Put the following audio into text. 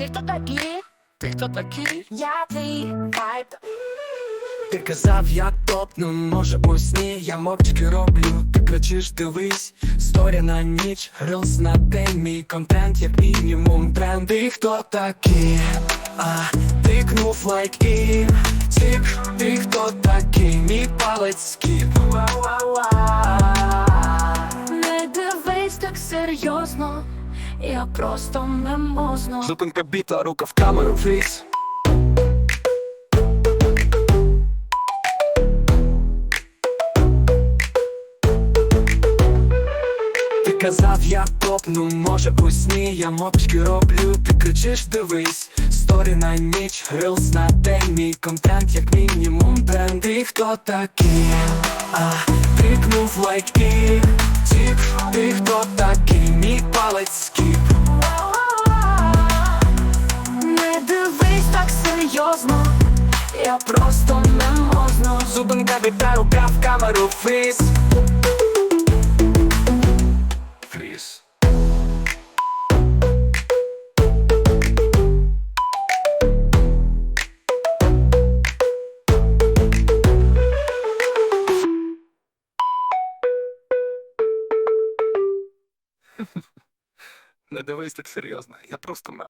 Ти хто такий? Ти хто такий? Я твій хайп. Ти казав, я топ, ну може у сні я мовчки роблю, ти кричиш, дивись, сторі на ніч, рилс на день, мій контент, як мінімум тренд. Ти хто такий? А, тикнув лайк і тік, ти хто такий? Мій палець скіп. Не дивись так серйозно, я просто не мемозно. Зупинка біта, рука в камеру, фріз. Ти казав, я топ, ну може у сні я мопчки роблю, ти кричиш, дивись, сторі на ніч, рилс на день, мій контент, як мінімум тренд. І хто такий? А, клікнув лайк і тік, ти хто такий? Серйозно, я просто мемозно. Зубинка біта, рука в камеру, фріз. Фріз. Не дивись так серйозно, я просто.